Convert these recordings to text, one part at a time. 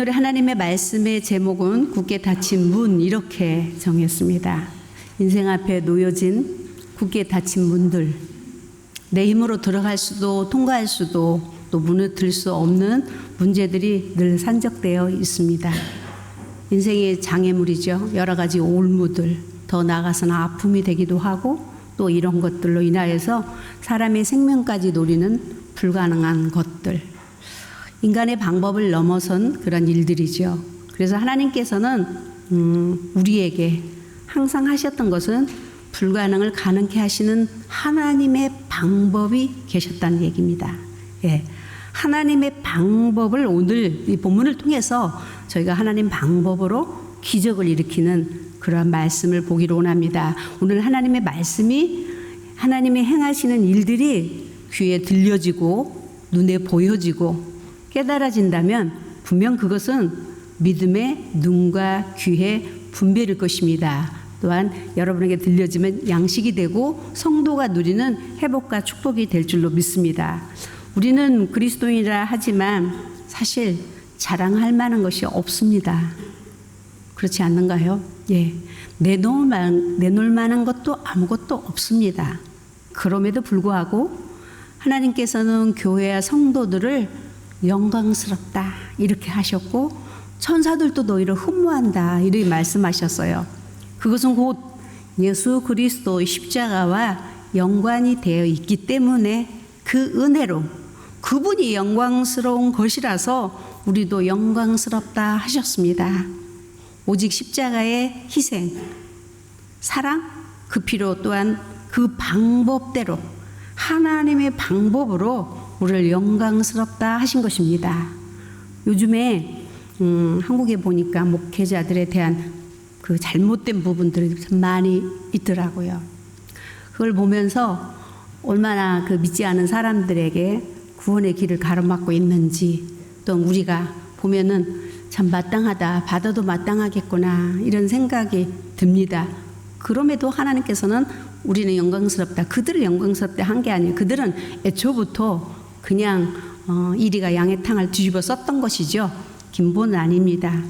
오늘의 하나님의 말씀의 제목은 굳게 닫힌 문 이렇게 정했습니다. 인생 앞에 놓여진 굳게 닫힌 문들 내 힘으로 들어갈 수도 통과할 수도 또 무너뜨릴 수 없는 문제들이 늘 산적되어 있습니다. 인생의 장애물이죠. 여러 가지 올무들 더 나아가서는 아픔이 되기도 하고 또 이런 것들로 인하여서 사람의 생명까지 노리는 불가능한 것들 인간의 방법을 넘어선 그런 일들이죠. 그래서 하나님께서는 음, 우리에게 항상 하셨던 것은 불가능을 가능케 하시는 하나님의 방법이 계셨다는 얘기입니다. 예. 하나님의 방법을 오늘 이 본문을 통해서 저희가 하나님 방법으로 기적을 일으키는 그러한 말씀을 보기로 원합니다. 오늘 하나님의 말씀이 하나님이 행하시는 일들이 귀에 들려지고 눈에 보여지고 깨달아진다면 분명 그것은 믿음의 눈과 귀의 분별일 것입니다. 또한 여러분에게 들려지면 양식이 되고 성도가 누리는 회복과 축복이 될 줄로 믿습니다. 우리는 그리스도인이라 하지만 사실 자랑할 만한 것이 없습니다. 그렇지 않는가요? 예. 내놓을 만, 내놓을 만한 것도 아무것도 없습니다. 그럼에도 불구하고 하나님께서는 교회와 성도들을 영광스럽다 이렇게 하셨고 천사들도 너희를 흠모한다 이렇게 말씀하셨어요. 그것은 곧 예수 그리스도의 십자가와 연관이 되어 있기 때문에 그 은혜로 그분이 영광스러운 것이라서 우리도 영광스럽다 하셨습니다. 오직 십자가의 희생, 사랑, 그 피로 또한 그 방법대로 하나님의 방법으로 우리를 영광스럽다 하신 것입니다. 요즘에 음, 한국에 보니까 목회자들에 대한 그 잘못된 부분들이 참 많이 있더라고요. 그걸 보면서 얼마나 그 믿지 않은 사람들에게 구원의 길을 가로막고 있는지 또 우리가 보면은 참 마땅하다 받아도 마땅하겠구나 이런 생각이 듭니다. 그럼에도 하나님께서는 우리는 영광스럽다. 그들을 영광스럽다 한 게 아니에요. 그들은 애초부터 그냥 어, 이리가 양의 탕을 뒤집어 썼던 것이죠. 김본은 아닙니다.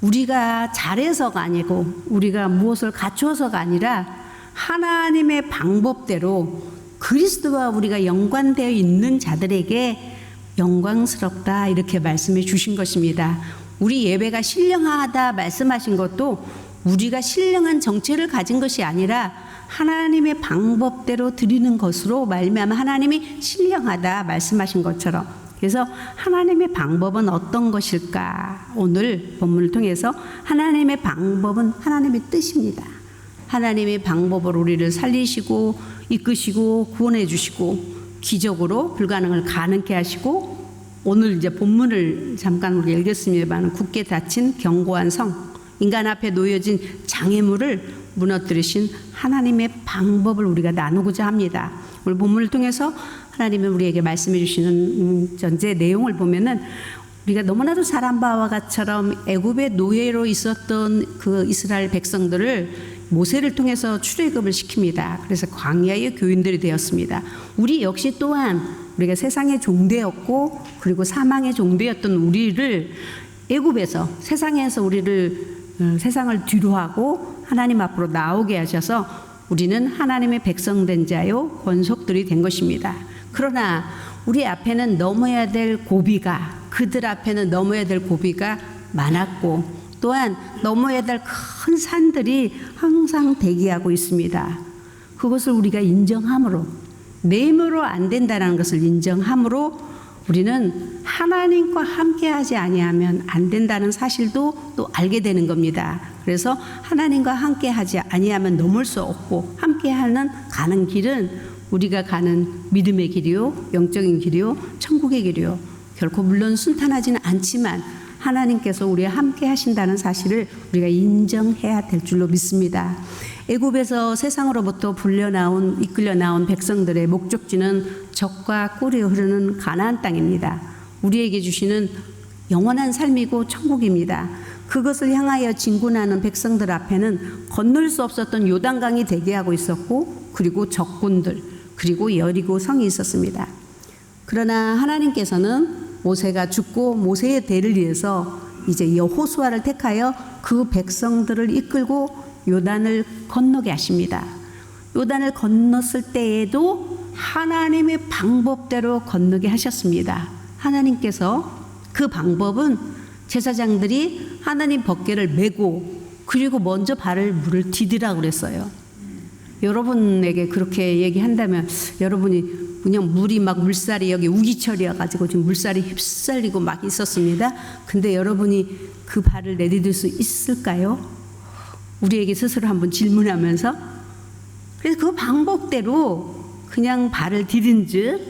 우리가 잘해서가 아니고 우리가 무엇을 갖추어서가 아니라 하나님의 방법대로 그리스도와 우리가 연관되어 있는 자들에게 영광스럽다 이렇게 말씀해 주신 것입니다. 우리 예배가 신령하다 말씀하신 것도 우리가 신령한 정체를 가진 것이 아니라 하나님의 방법대로 드리는 것으로 말미암아 하나님이 신령하다 말씀하신 것처럼 그래서 하나님의 방법은 어떤 것일까? 오늘 본문을 통해서 하나님의 방법은 하나님의 뜻입니다. 하나님의 방법으로 우리를 살리시고 이끄시고 구원해 주시고 기적으로 불가능을 가능케 하시고 오늘 이제 본문을 잠깐 우리 읽었습니다만 굳게 닫힌 견고한 성 인간 앞에 놓여진 장애물을 무너뜨리신 하나님의 방법을 우리가 나누고자 합니다. 오늘 본문을 통해서 하나님이 우리에게 말씀해 주시는 음, 전제 내용을 보면은 우리가 너무나도 사람 바와 같처럼 애굽의 노예로 있었던 그 이스라엘 백성들을 모세를 통해서 출애굽을 시킵니다. 그래서 광야의 교인들이 되었습니다. 우리 역시 또한 우리가 세상의 종되었고 그리고 사망의 종되었던 우리를 애굽에서 세상에서 우리를 어, 세상을 뒤로하고 하나님 앞으로 나오게 하셔서 우리는 하나님의 백성된 자요 권속들이 된 것입니다. 그러나 우리 앞에는 넘어야 될 고비가 그들 앞에는 넘어야 될 고비가 많았고 또한 넘어야 될 큰 산들이 항상 대기하고 있습니다. 그것을 우리가 인정함으로 내 힘으로 안 된다는 것을 인정함으로 우리는 하나님과 함께하지 아니하면 안 된다는 사실도 또 알게 되는 겁니다. 그래서 하나님과 함께 하지 아니하면 넘을 수 없고 함께 하는 가는 길은 우리가 가는 믿음의 길이요, 영적인 길이요, 천국의 길이요. 결코 물론 순탄하지는 않지만 하나님께서 우리와 함께 하신다는 사실을 우리가 인정해야 될 줄로 믿습니다. 애굽에서 세상으로부터 불려 나온 이끌려 나온 백성들의 목적지는 적과 꿀이 흐르는 가나안 땅입니다. 우리에게 주시는 영원한 삶이고 천국입니다. 그것을 향하여 진군하는 백성들 앞에는 건널 수 없었던 요단강이 대기하고 있었고 그리고 적군들 그리고 여리고 성이 있었습니다. 그러나 하나님께서는 모세가 죽고 모세의 대를 위해서 이제 여호수아를 택하여 그 백성들을 이끌고 요단을 건너게 하십니다. 요단을 건넜을 때에도 하나님의 방법대로 건너게 하셨습니다. 하나님께서 그 방법은 제사장들이 하나님 법궤를 메고 그리고 먼저 발을 물을 디디라고 그랬어요. 여러분에게 그렇게 얘기한다면 여러분이 그냥 물이 막 물살이 여기 우기철이어 가지고 지금 물살이 휩쓸리고 막 있었습니다. 근데 여러분이 그 발을 내디딜 수 있을까요? 우리에게 스스로 한번 질문하면서 그래서 그 방법대로 그냥 발을 디딘 즉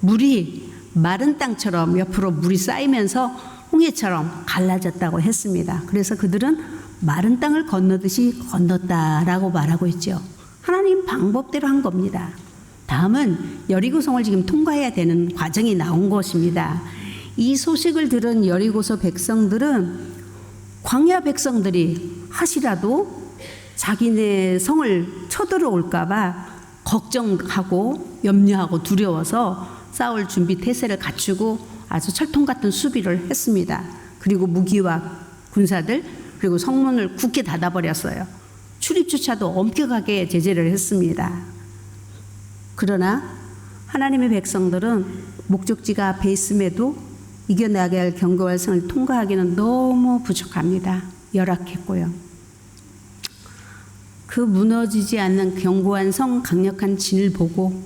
물이 마른 땅처럼 옆으로 물이 쌓이면서 홍해처럼 갈라졌다고 했습니다. 그래서 그들은 마른 땅을 건너듯이 건넜다라고 말하고 있죠. 하나님 방법대로 한 겁니다. 다음은 여리고성을 지금 통과해야 되는 과정이 나온 것입니다. 이 소식을 들은 여리고서 백성들은 광야 백성들이 하시라도 자기네 성을 쳐들어올까봐 걱정하고 염려하고 두려워서 싸울 준비 태세를 갖추고 아주 철통 같은 수비를 했습니다. 그리고 무기와 군사들 그리고 성문을 굳게 닫아버렸어요. 출입조차도 엄격하게 제재를 했습니다. 그러나 하나님의 백성들은 목적지가 앞에 있음에도 이겨나가야 할 경고할 성을 통과하기는 너무 부족합니다. 열악했고요. 그 무너지지 않는 견고한 성 강력한 진을 보고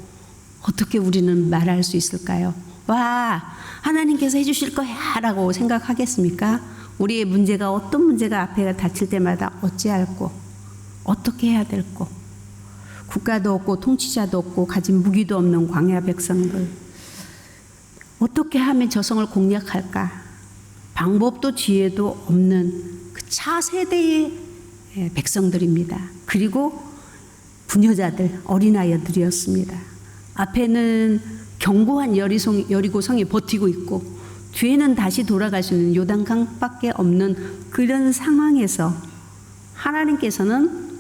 어떻게 우리는 말할 수 있을까요? 와, 하나님께서 해주실 거야 라고 생각하겠습니까? 우리의 문제가 어떤 문제가 앞에 닥칠 때마다 어찌할꼬, 어떻게 해야 될꼬, 국가도 없고 통치자도 없고 가진 무기도 없는 광야 백성들, 어떻게 하면 저성을 공략할까? 방법도 지혜도 없는 그 차세대의 예, 백성들입니다. 그리고 부녀자들, 어린아이들이었습니다. 앞에는 견고한 여리성, 여리고성이 버티고 있고 뒤에는 다시 돌아갈 수 있는 요단강밖에 없는 그런 상황에서 하나님께서는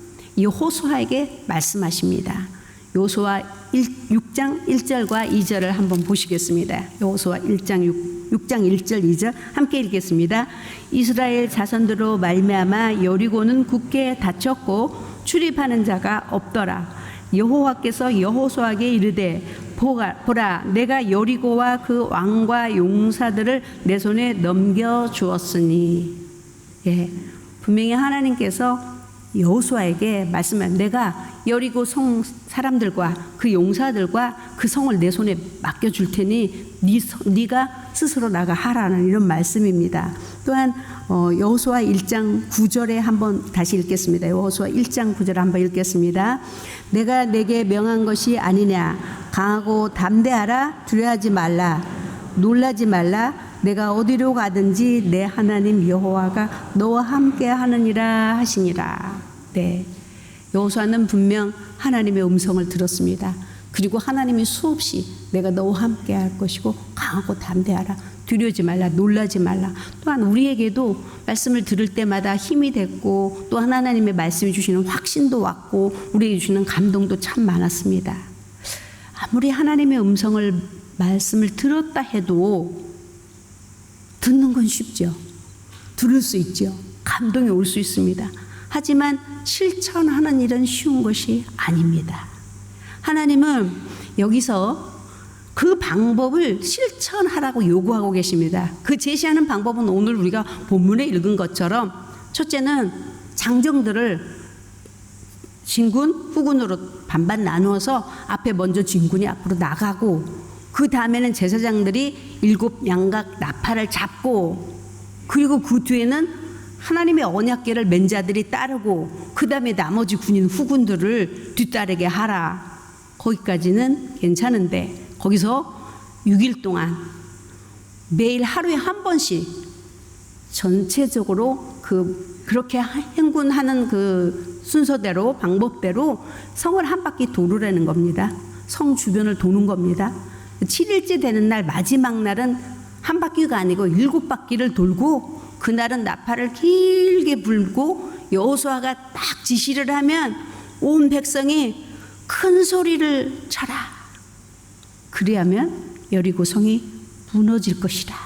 여호수아에게 말씀하십니다. 여호수아 6장 1절과 2절을 한번 보시겠습니다. 여호수아 1장 6, 6장 1절 2절 함께 읽겠습니다. 이스라엘 자손들로 말미암아 여리고는 굳게 닫혔고 출입하는 자가 없더라. 여호와께서 여호수아에게 이르되 보라, 내가 여리고와 그 왕과 용사들을 내 손에 넘겨 주었으니 예 분명히 하나님께서 여호수아에게 말씀한 내가 여리고 성 사람들과 그 용사들과 그 성을 내 손에 맡겨 줄 테니 네, 네가 스스로 나가 하라는 이런 말씀입니다. 또한 어, 여호수아 1장 9절에 한번 다시 읽겠습니다. 여호수아 1장 9절 한번 읽겠습니다. 내가 내게 명한 것이 아니냐 강하고 담대하라 두려워하지 말라 놀라지 말라 내가 어디로 가든지 내 하나님 여호와가 너와 함께 하느니라 하시니라. 네. 여호수아는 분명 하나님의 음성을 들었습니다. 그리고 하나님이 수없이 내가 너와 함께 할 것이고 강하고 담대하라. 두려워지 말라. 놀라지 말라. 또한 우리에게도 말씀을 들을 때마다 힘이 됐고 또 하나님의 말씀이 주시는 확신도 왔고 우리에게 주시는 감동도 참 많았습니다. 아무리 하나님의 음성을 말씀을 들었다 해도 듣는 건 쉽죠. 들을 수 있죠. 감동이 올 수 있습니다. 하지만 실천하는 일은 쉬운 것이 아닙니다. 하나님은 여기서 그 방법을 실천하라고 요구하고 계십니다. 그 제시하는 방법은 오늘 우리가 본문에 읽은 것처럼 첫째는 장정들을 진군, 후군으로 반반 나누어서 앞에 먼저 진군이 앞으로 나가고 그 다음에는 제사장들이 일곱 양각 나팔을 잡고 그리고 그 뒤에는 하나님의 언약계를 맨 자들이 따르고 그 다음에 나머지 군인 후군들을 뒤따르게 하라. 거기까지는 괜찮은데 거기서 6일 동안 매일 하루에 한 번씩 전체적으로 그 그렇게 행군하는 그 순서대로 방법대로 성을 한 바퀴 도르라는 겁니다. 성 주변을 도는 겁니다. 7일째 되는 날 마지막 날은 한 바퀴가 아니고 일곱 바퀴를 돌고 그날은 나팔을 길게 불고 여호수아가 딱 지시를 하면 온 백성이 큰 소리를 쳐라. 그리하면 여리고 성이 무너질 것이다.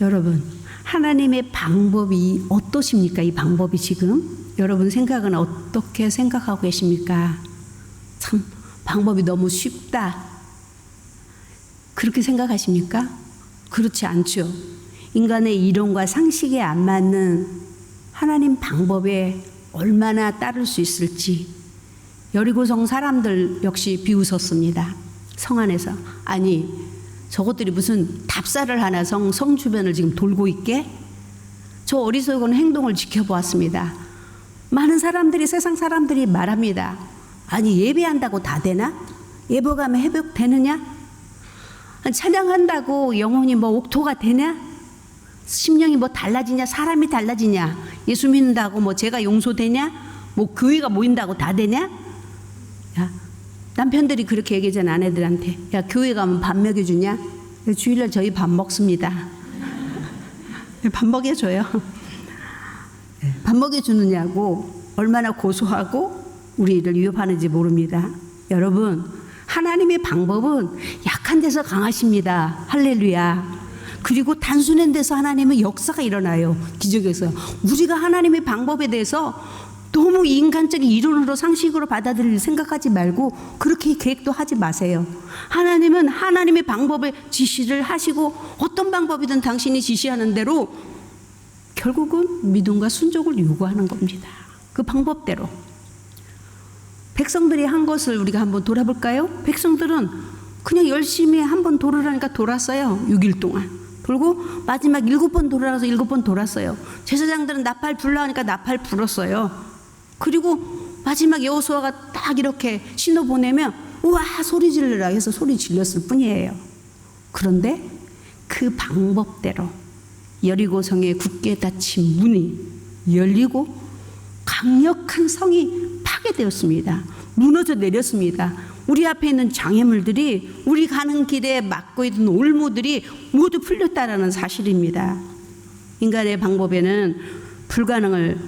여러분 하나님의 방법이 어떠십니까? 이 방법이 지금 여러분 생각은 어떻게 생각하고 계십니까? 참 방법이 너무 쉽다. 그렇게 생각하십니까? 그렇지 않죠. 인간의 이론과 상식에 안 맞는 하나님 방법에 얼마나 따를 수 있을지 여리고성 사람들 역시 비웃었습니다. 성 안에서 아니 저것들이 무슨 답사를 하나 성, 성 주변을 지금 돌고 있게 저 어리석은 행동을 지켜보았습니다. 많은 사람들이 세상 사람들이 말합니다. 아니 예배한다고 다 되나? 예배가면 회복 되느냐? 찬양한다고 영혼이 뭐 옥토가 되냐? 심령이 뭐 달라지냐? 사람이 달라지냐? 예수 믿는다고 뭐 죄가 용서되냐? 뭐 교회가 모인다고 다 되냐? 야, 남편들이 그렇게 얘기하잖아 아내들한테. 야 교회 가면 밥 먹여주냐? 주일날 저희 밥 먹습니다. 밥 먹여줘요. 밥 먹여주느냐고 얼마나 고소하고 우리를 위협하는지 모릅니다. 여러분, 하나님의 방법은 약한 데서 강하십니다. 할렐루야. 그리고 단순한 데서 하나님의 역사가 일어나요. 기적에서. 우리가 하나님의 방법에 대해서 너무 인간적인 이론으로 상식으로 받아들일 생각하지 말고 그렇게 계획도 하지 마세요. 하나님은 하나님의 방법을 지시를 하시고 어떤 방법이든 당신이 지시하는 대로 결국은 믿음과 순종을 요구하는 겁니다. 그 방법대로. 백성들이 한 것을 우리가 한번 돌아볼까요? 백성들은 그냥 열심히 한번 돌으라니까 돌았어요. 6일 동안. 돌고 마지막 일곱 번 돌아서 일곱 번 돌았어요. 제사장들은 나팔 불라니까 나팔 불었어요. 그리고 마지막 여호수아가 딱 이렇게 신호 보내면 우와 소리 질러라 해서 소리 질렀을 뿐이에요. 그런데 그 방법대로 여리고성에 굳게 닫힌 문이 열리고 강력한 성이 파괴되었습니다. 무너져 내렸습니다. 우리 앞에 있는 장애물들이 우리 가는 길에 막고 있는 올무들이 모두 풀렸다라는 사실입니다. 인간의 방법에는 불가능을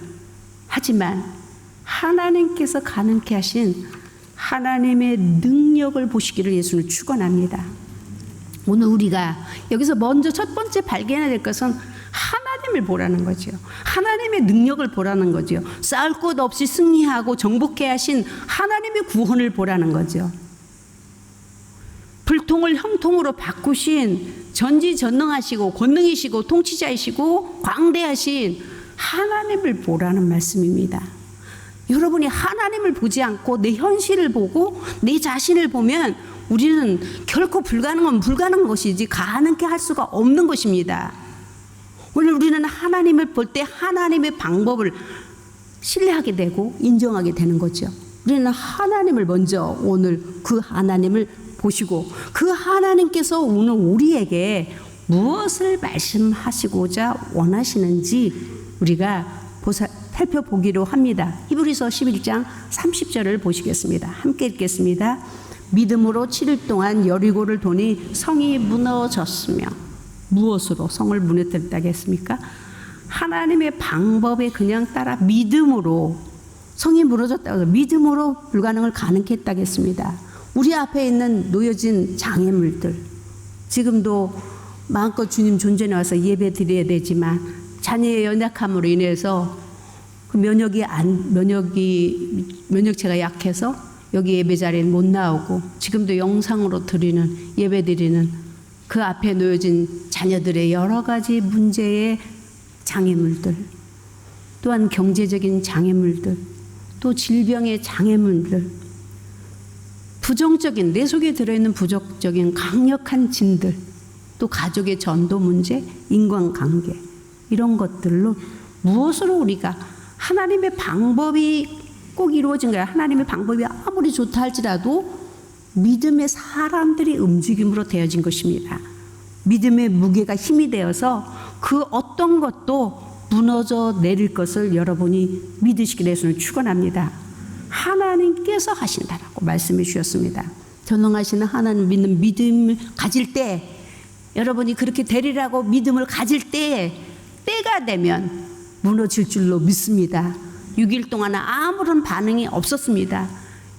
하지만 하나님께서 가능케 하신 하나님의 능력을 보시기를 예수는 축원합니다. 오늘 우리가 여기서 먼저 첫 번째 발견해야 될 것은 하나님을 보라는 거죠. 하나님의 능력을 보라는 거죠. 싸울 것 없이 승리하고 정복해 하신 하나님의 구원을 보라는 거죠. 불통을 형통으로 바꾸신 전지전능하시고 권능이시고 통치자이시고 광대하신 하나님을 보라는 말씀입니다. 여러분이 하나님을 보지 않고 내 현실을 보고 내 자신을 보면 우리는 결코 불가능은 불가능한 것이지 가능케 할 수가 없는 것입니다. 오늘 우리는 하나님을 볼 때 하나님의 방법을 신뢰하게 되고 인정하게 되는 거죠. 우리는 하나님을 먼저 오늘 그 하나님을 보시고 그 하나님께서 오늘 우리에게 무엇을 말씀하시고자 원하시는지 우리가 보사, 살펴보기로 합니다. 히브리서 11장 30절을 보시겠습니다. 함께 읽겠습니다. 믿음으로 7일 동안 여리고를 도니 성이 무너졌으며 무엇으로 성을 무너뜨렸다고 했습니까? 하나님의 방법에 그냥 따라 믿음으로 성이 무너졌다고 믿음으로 불가능을 가능케 했다고 했습니다. 우리 앞에 있는 놓여진 장애물들 지금도 마음껏 주님 존전에 와서 예배 드려야 되지만 자녀의 연약함으로 인해서 그 면역이 안 면역이 면역체가 약해서 여기 예배 자리에 못 나오고 지금도 영상으로 드리는 예배 드리는 그 앞에 놓여진 자녀들의 여러 가지 문제의 장애물들 또한 경제적인 장애물들 또 질병의 장애물들 부정적인 내 속에 들어있는 부정적인 강력한 진들 또 가족의 전도 문제 인간관계 이런 것들로 무엇으로 우리가 하나님의 방법이 꼭 이루어진 거야. 하나님의 방법이 아무리 좋다 할지라도 믿음의 사람들이 움직임으로 되어진 것입니다. 믿음의 무게가 힘이 되어서 그 어떤 것도 무너져 내릴 것을 여러분이 믿으시기를 예수는 축원합니다. 하나님께서 하신다라고 말씀해 주셨습니다. 전능하시는 하나님 믿는 믿음을 가질 때 여러분이 그렇게 되리라고 믿음을 가질 때 때가 되면 무너질 줄로 믿습니다. 6일 동안 아무런 반응이 없었습니다.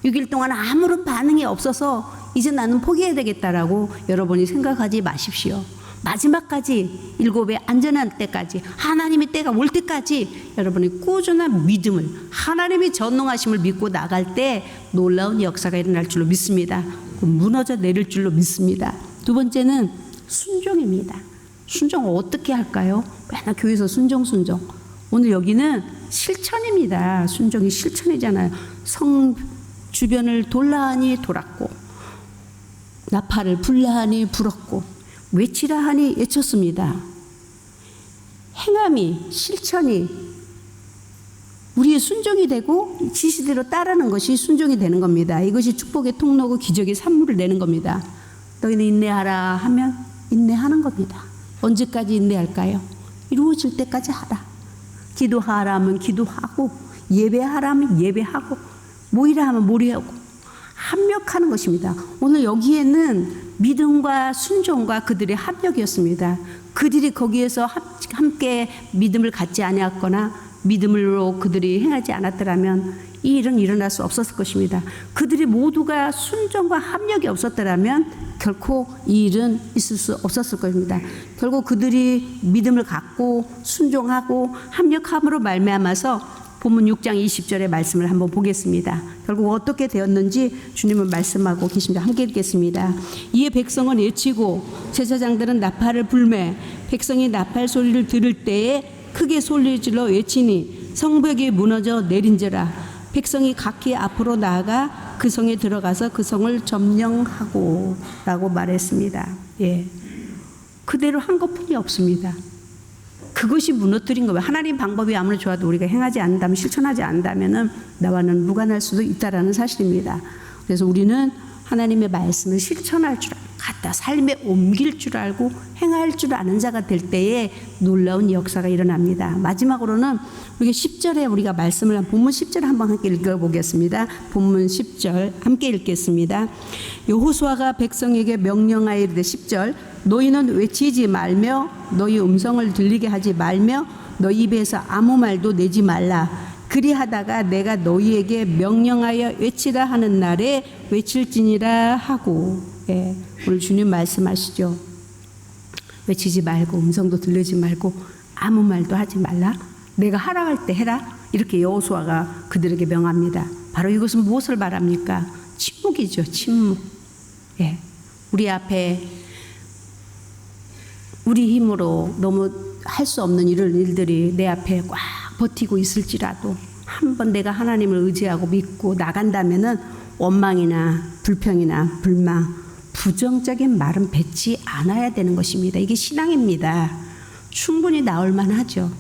6일 동안 아무런 반응이 없어서 이제 나는 포기해야 되겠다라고 여러분이 생각하지 마십시오. 마지막까지 일곱의 안전한 때까지 하나님의 때가 올 때까지 여러분이 꾸준한 믿음을 하나님의 전능하심을 믿고 나갈 때 놀라운 역사가 일어날 줄로 믿습니다. 그 무너져 내릴 줄로 믿습니다. 두 번째는 순종입니다. 순종을 어떻게 할까요? 맨날 교회에서 순종 순종. 오늘 여기는 실천입니다. 순종이 실천이잖아요. 성 주변을 돌라하니 돌았고 나팔을 불라하니 불었고 외치라 하니 외쳤습니다. 행함이 실천이 우리의 순종이 되고 지시대로 따르는 것이 순종이 되는 겁니다. 이것이 축복의 통로고 기적의 산물을 내는 겁니다. 너희는 인내하라 하면 인내하는 겁니다. 언제까지 인내할까요? 이루어질 때까지 하라. 기도하라 하면 기도하고 예배하라 하면 예배하고 모이라 하면 모이하고 합력하는 것입니다. 오늘 여기에는 믿음과 순종과 그들의 합력이었습니다. 그들이 거기에서 합- 함께 믿음을 갖지 아니었거나 믿음으로 그들이 행하지 않았더라면 이 일은 일어날 수 없었을 것입니다. 그들이 모두가 순종과 합력이 없었더라면 결코 이 일은 있을 수 없었을 것입니다. 결국 그들이 믿음을 갖고 순종하고 합력함으로 말미암아서 본문 6장 20절의 말씀을 한번 보겠습니다. 결국 어떻게 되었는지 주님은 말씀하고 계십니다. 함께 읽겠습니다. 이에 백성은 외치고 제사장들은 나팔을 불매 백성이 나팔 소리를 들을 때에 크게 소리질러 외치니 성벽이 무너져 내린지라 백성이 각기 앞으로 나아가 그 성에 들어가서 그 성을 점령하고 라고 말했습니다. 예. 그대로 한 것뿐이 없습니다. 그것이 무너뜨린 거예요. 하나님 방법이 아무리 좋아도 우리가 행하지 않는다면 실천하지 않는다면은 나와는 무관할 수도 있다라는 사실입니다. 그래서 우리는 하나님의 말씀을 실천할 줄 갖다 삶에 옮길 줄 알고 행할 줄 아는 자가 될 때에 놀라운 역사가 일어납니다. 마지막으로는 우리가 10절에 우리가 말씀을 한 본문 10절 한번 함께 읽어보겠습니다. 본문 10절 함께 읽겠습니다. 여호수아가 백성에게 명령하여 이르되 10절 너희는 외치지 말며 너희 음성을 들리게 하지 말며 너희 입에서 아무 말도 내지 말라. 그리하다가 내가 너희에게 명령하여 외치라 하는 날에 외칠지니라 하고 예, 오늘 주님 말씀하시죠. 외치지 말고 음성도 들리지 말고 아무 말도 하지 말라. 내가 하라 할 때 해라. 이렇게 여호수아가 그들에게 명합니다. 바로 이것은 무엇을 말합니까? 침묵이죠. 침묵. 예. 우리 앞에 우리 힘으로 너무 할 수 없는 이런 일들이 내 앞에 꽉 버티고 있을지라도 한번 내가 하나님을 의지하고 믿고 나간다면은 원망이나 불평이나 불만, 부정적인 말은 뱉지 않아야 되는 것입니다. 이게 신앙입니다. 충분히 나올 만하죠.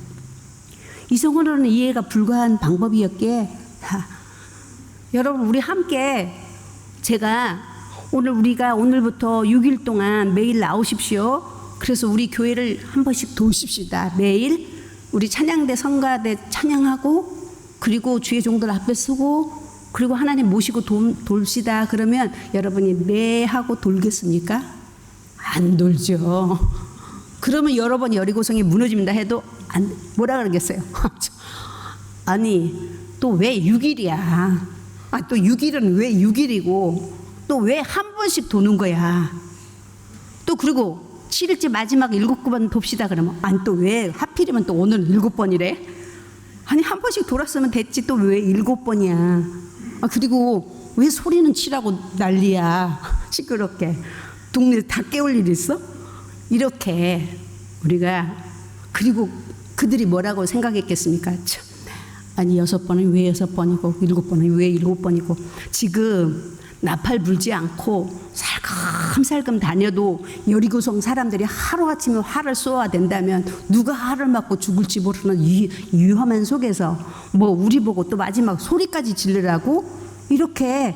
이성으로는 이해가 불가한 방법이었기에 하, 여러분 우리 함께 제가 오늘 우리가 오늘부터 6일 동안 매일 나오십시오. 그래서 우리 교회를 한 번씩 도우십시다. 매일 우리 찬양대 성가대 찬양하고 그리고 주의 종들 앞에 서고 그리고 하나님 모시고 도, 돌시다 그러면 여러분이 네 하고 돌겠습니까? 안 돌죠. 그러면 여러 번 여리고성이 무너집니다 해도 안 뭐라 그러겠어요? 아니 또 왜 6일이야? 아 또 6일은 왜 6일이고 또 왜 한 번씩 도는 거야? 또 그리고 7일째 마지막 일곱 번 돕시다 그러면 아니 또 왜 하필이면 또 오늘 일곱 번이래? 아니 한 번씩 돌았으면 됐지 또왜 일곱 번이야? 아 그리고 왜 소리는 치라고 난리야 시끄럽게 동네 다 깨울 일 있어? 이렇게 우리가 그리고 그들이 뭐라고 생각했겠습니까? 참, 아니 여섯 번은 왜 여섯 번이고 일곱 번은 왜 일곱 번이고 지금 나팔 불지 않고 살금 살금 다녀도 여리고성 사람들이 하루아침에 화를 쏘아 된다면 누가 화를 맞고 죽을지 모르는 이 위험한 속에서 뭐 우리 보고 또 마지막 소리까지 지르라고 이렇게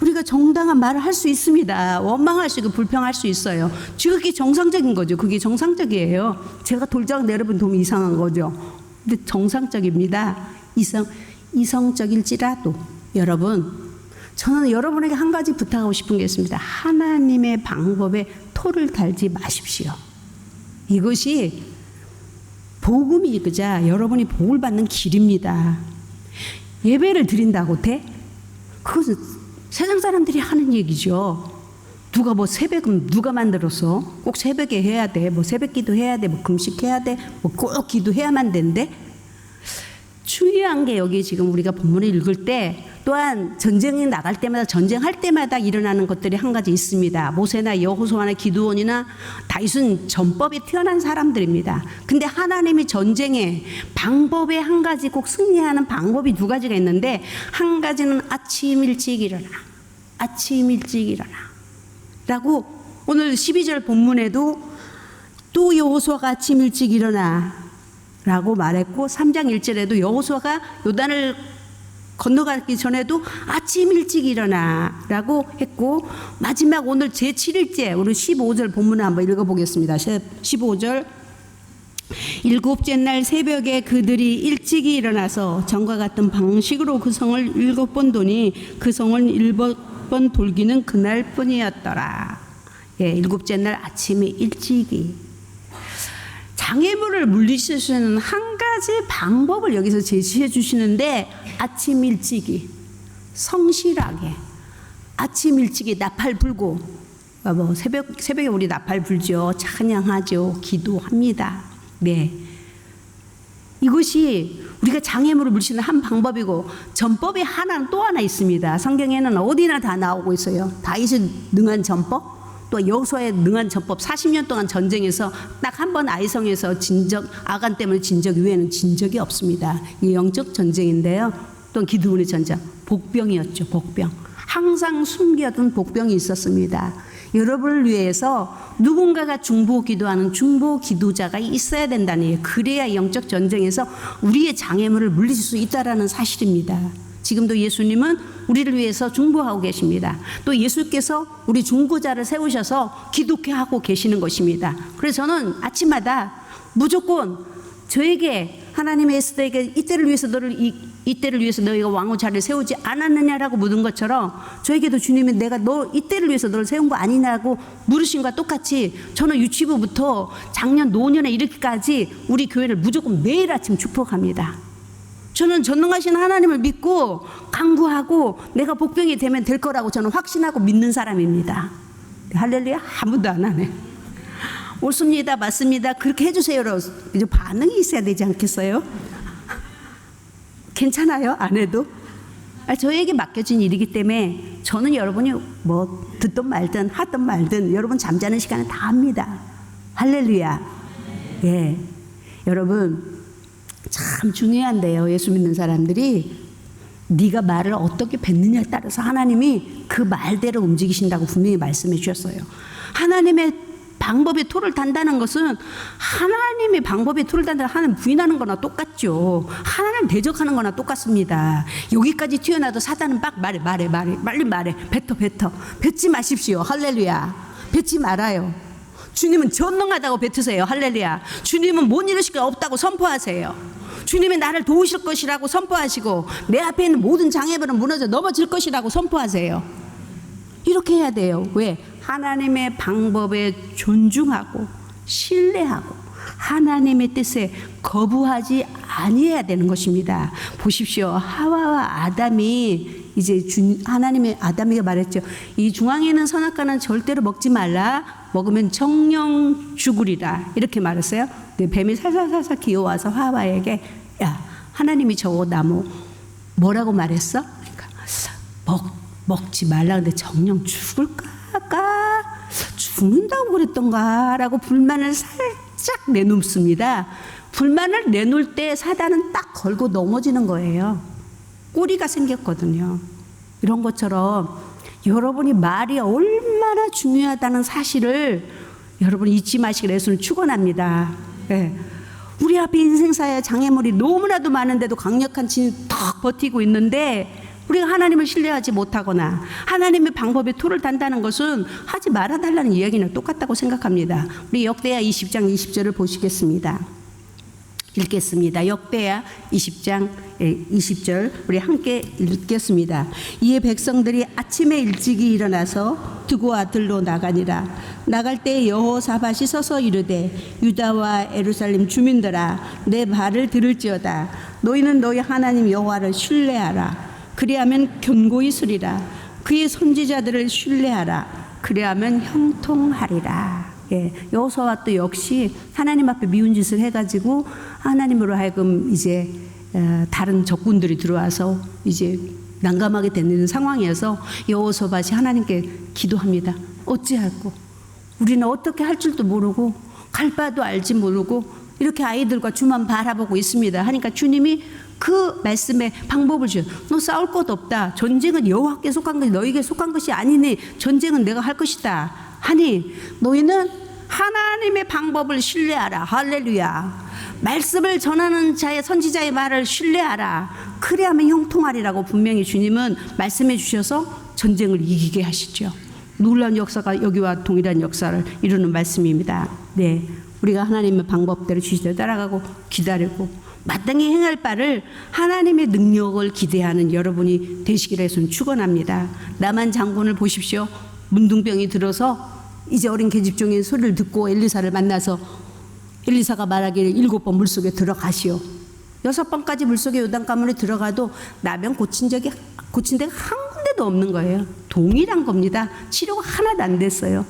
우리가 정당한 말을 할 수 있습니다. 원망할 수 있고 불평할 수 있어요. 그게 정상적인 거죠. 그게 정상적이에요. 제가 돌장 내려본 놈이 이상한 거죠. 근데 정상적입니다. 이성 이성적일지라도 여러분 저는 여러분에게 한 가지 부탁하고 싶은 게 있습니다. 하나님의 방법에 토를 달지 마십시오. 이것이 복음이 그자 여러분이 복을 받는 길입니다. 예배를 드린다고 돼? 그것은 세상 사람들이 하는 얘기죠. 누가 뭐 새벽은 누가 만들었어? 꼭 새벽에 해야 돼. 뭐 새벽 기도 해야 돼. 뭐 금식해야 돼. 뭐 꼭 기도해야만 된대. 중요한 게 여기 지금 우리가 본문을 읽을 때 또한 전쟁이 나갈 때마다 전쟁할 때마다 일어나는 것들이 한 가지 있습니다. 모세나 여호수아나 기드온이나 다윗은 전법에 태어난 사람들입니다. 근데 하나님이 전쟁의 방법에 한 가지 꼭 승리하는 방법이 두 가지가 있는데 한 가지는 아침 일찍 일어나. 아침 일찍 일어나. 라고 오늘 12절 본문에도 또 여호수아가 아침 일찍 일어나 라고 말했고 3장 1절에도 여호수아가 요단을 건너가기 전에도 아침 일찍 일어나 라고 했고 마지막 오늘 제7일째 우리 15절 본문을 한번 읽어 보겠습니다. 15절. 일곱째 날 새벽에 그들이 일찍이 일어나서 전과 같은 방식으로 그 성을 일곱 번 도니 그 성을 일곱 번 돌기는 그날 뿐이었더라. 예, 일곱째 날 아침에 일찍이 장애물을 물리칠 수 있는 한 가지 방법을 여기서 제시해 주시는데 아침 일찍이 성실하게 아침 일찍이 나팔 불고 그러니까 뭐 새벽 새벽에 우리 나팔 불죠. 찬양하죠. 기도합니다. 네. 이것이 우리가 장애물을 물리치는 한 방법이고 전법이 하나는 또 하나 있습니다. 성경에는 어디나 다 나오고 있어요. 다윗이 능한 전법 또 여호수아의 능한 전법 40년 동안 전쟁에서 딱 한 번 아이성에서 진적 아간 때문에 진적 이후에는 진 적이 없습니다. 이 영적 전쟁인데요. 또 기드온의 전쟁 복병이었죠. 복병. 항상 숨겨둔 복병이 있었습니다. 여러분을 위해서 누군가가 중보 기도하는 중보 기도자가 있어야 된다는 얘기예요. 그래야 영적 전쟁에서 우리의 장애물을 물리칠 수 있다라는 사실입니다. 지금도 예수님은 우리를 위해서 중보하고 계십니다. 또 예수께서 우리 중보자를 세우셔서 기독해 하고 계시는 것입니다. 그래서 저는 아침마다 무조건 저에게 하나님의 에스더에게 이때를 위해서 너를 이, 이때를 위해서 너희가 왕후 자리를 세우지 않았느냐라고 묻은 것처럼 저에게도 주님이 내가 너 이때를 위해서 너를 세운 거 아니냐고 물으신 것과 똑같이 저는 유치부부터 작년 노년에 이렇게까지 우리 교회를 무조건 매일 아침 축복합니다. 저는 전능하신 하나님을 믿고 강구하고 내가 복병이 되면 될 거라고 저는 확신하고 믿는 사람입니다. 할렐루야 아무도 안 하네. 옳습니다, 맞습니다. 그렇게 해주세요. 반응이 있어야 되지 않겠어요? 괜찮아요? 안 해도? 아, 저에게 맡겨진 일이기 때문에 저는 여러분이 뭐 듣든 말든 하든 말든 여러분 잠자는 시간은 다 합니다. 할렐루야. 예. 여러분 참 중요한데요. 예수 믿는 사람들이 네가 말을 어떻게 뱉느냐에 따라서 하나님이 그 말대로 움직이신다고 분명히 말씀해 주셨어요. 하나님의 방법에 토를 단다는 것은 하나님의 방법에 토를 단다 하나님 부인하는 거나 똑같죠. 하나님 대적하는 거나 똑같습니다. 여기까지 튀어나도 사단은 막 말해 말해 말해 빨리 말해 뱉어 뱉어 뱉지 마십시오. 할렐루야. 뱉지 말아요. 주님은 전능하다고 뱉으세요. 할렐루야. 주님은 못 이루실 거 없다고 선포하세요. 주님이 나를 도우실 것이라고 선포하시고 내 앞에 있는 모든 장애물은 무너져 넘어질 것이라고 선포하세요. 이렇게 해야 돼요. 왜? 하나님의 방법에 존중하고 신뢰하고 하나님의 뜻에 거부하지 아니해야 되는 것입니다. 보십시오. 하와와 아담이 이제 주, 하나님의 아담이가 말했죠. 이 중앙에 있는 선악과는 절대로 먹지 말라. 먹으면 정령 죽으리라. 이렇게 말했어요. 근데 뱀이 살살살살 기어와서 하와에게 야 하나님이 저 나무 뭐라고 말했어? 그러니까 먹 먹지 말라. 근데 정령 죽을까? 죽는다고 그랬던가 라고 불만을 살짝 내놓습니다. 불만을 내놓을 때 사단은 딱 걸고 넘어지는 거예요. 꼬리가 생겼거든요. 이런 것처럼 여러분이 말이 얼마나 중요하다는 사실을 여러분 잊지 마시기를 예수는 축원합니다. 네. 우리 앞에 인생사의 장애물이 너무나도 많은데도 강력한 진탁 버티고 있는데 우리가 하나님을 신뢰하지 못하거나 하나님의 방법에 토를 단다는 것은 하지 말아달라는 이야기는 똑같다고 생각합니다. 우리 역대야 20장 20절을 보시겠습니다. 읽겠습니다. 역대야 20장 20절 우리 함께 읽겠습니다. 이에 백성들이 아침에 일찍이 일어나서 두고와 들로 나가니라. 나갈 때 여호사밧이 서서 이르되 유다와 에루살렘 주민들아 내 말을 들을지어다. 너희는 너희 하나님 여호와를 신뢰하라. 그리하면 견고히 쓰리라. 그의 선지자들을 신뢰하라. 그래야면 형통하리라. 예, 여호수아와 또 역시 하나님 앞에 미운 짓을 해가지고 하나님으로 하여금 이제 어, 다른 적군들이 들어와서 이제 난감하게 되는 상황이어서 여호수아밭이 하나님께 기도합니다. 어찌할꼬? 우리는 어떻게 할 줄도 모르고 갈 바도 알지 모르고 이렇게 아이들과 주만 바라보고 있습니다. 하니까 주님이 그 말씀에 방법을 주요. 너 싸울 것 없다. 전쟁은 여호와께 속한 것이 너에게 속한 것이 아니니 전쟁은 내가 할 것이다. 하니 너희는 하나님의 방법을 신뢰하라. 할렐루야. 말씀을 전하는 자의 선지자의 말을 신뢰하라. 그래야만 형통하리라고 분명히 주님은 말씀해 주셔서 전쟁을 이기게 하시죠. 놀라운 역사가 여기와 동일한 역사를 이루는 말씀입니다. 네. 우리가 하나님의 방법대로 주시대로 따라가고 기다리고 마땅히 행할 바를 하나님의 능력을 기대하는 여러분이 되시기를 해서 축원합니다. 나만 장군을 보십시오. 문둥병이 들어서 이제 어린 계집종의 소리를 듣고 엘리사를 만나서 엘리사가 말하기를 일곱 번 물속에 들어가시오. 여섯 번까지 물속에 요단 가문에 들어가도 나병 고친 적이 고친 데가 한 군데도 없는 거예요. 동일한 겁니다. 치료가 하나도 안 됐어요.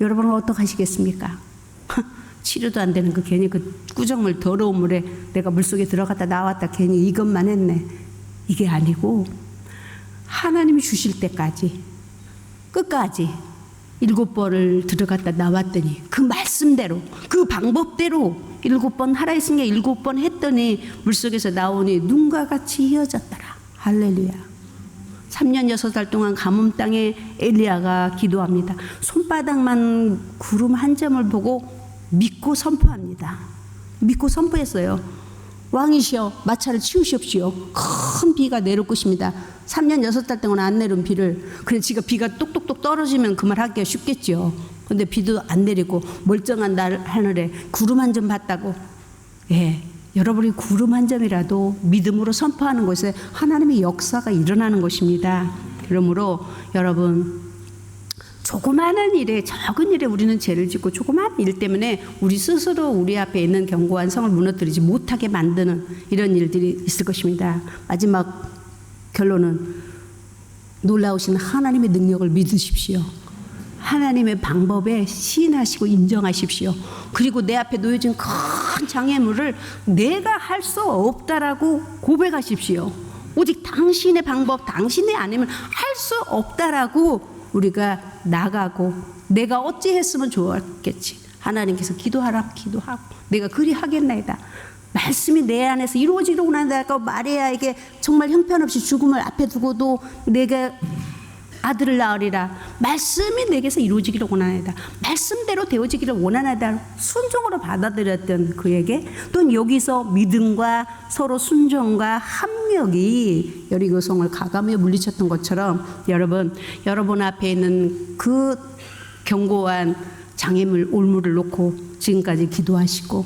여러분은 어떻게 하시겠습니까? 치료도 안 되는 그 괜히 그 꾸정물 더러운 물에 내가 물속에 들어갔다 나왔다 괜히 이것만 했네. 이게 아니고 하나님이 주실 때까지 끝까지 일곱 번을 들어갔다 나왔더니 그 말씀대로 그 방법대로 일곱 번 하라 했으니까 일곱 번 했더니 물속에서 나오니 눈과 같이 이어졌더라. 할렐루야. 3년 6달 동안 가뭄 땅에 엘리야가 기도합니다. 손바닥만 구름 한 점을 보고 믿고 선포합니다. 믿고 선포했어요. 왕이시여 마차를 치우시옵시오. 큰 비가 내릴 것입니다. 3년 6달 동안 안 내린 비를 그냥 지가 비가 똑똑똑 떨어지면 그 말 하기가 쉽겠죠. 근데 비도 안 내리고 멀쩡한 날 하늘에 구름 한 점 봤다고 예. 여러분이 구름 한 점이라도 믿음으로 선포하는 곳에 하나님의 역사가 일어나는 것입니다. 그러므로 여러분 조그마한 일에 적은 일에 우리는 죄를 짓고 조그마한 일 때문에 우리 스스로 우리 앞에 있는 견고한 성을 무너뜨리지 못하게 만드는 이런 일들이 있을 것입니다. 마지막 결론은 놀라우신 하나님의 능력을 믿으십시오. 하나님의 방법에 시인하시고 인정하십시오. 그리고 내 앞에 놓여진 큰 장애물을 내가 할 수 없다라고 고백하십시오. 오직 당신의 방법, 당신의 아니면 할수 없다라고 우리가 나가고 내가 어찌 했으면 좋았겠지. 하나님께서 기도하라, 기도하고 내가 그리 하겠나이다. 말씀이 내 안에서 이루어지려고 한다고 말해야 이게 정말 형편없이 죽음을 앞에 두고도 내가 아들을 낳으리라. 말씀이 내게서 이루어지기를 원하나이다. 말씀대로 되어지기를 원하나이다. 순종으로 받아들였던 그에게 또 여기서 믿음과 서로 순종과 합력이 여리고성을 가감에 물리쳤던 것처럼 여러분 여러분 앞에 있는 그 견고한 장애물 올무를 놓고 지금까지 기도하시고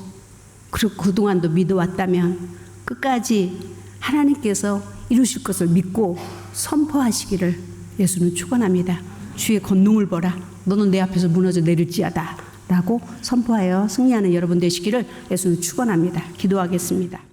그리고 그동안도 믿어왔다면 끝까지 하나님께서 이루실 것을 믿고 선포하시기를 예수는 축원합니다. 주의 권능을 보라. 너는 내 앞에서 무너져 내릴지어다. 라고 선포하여 승리하는 여러분 되시기를 예수는 축원합니다. 기도하겠습니다.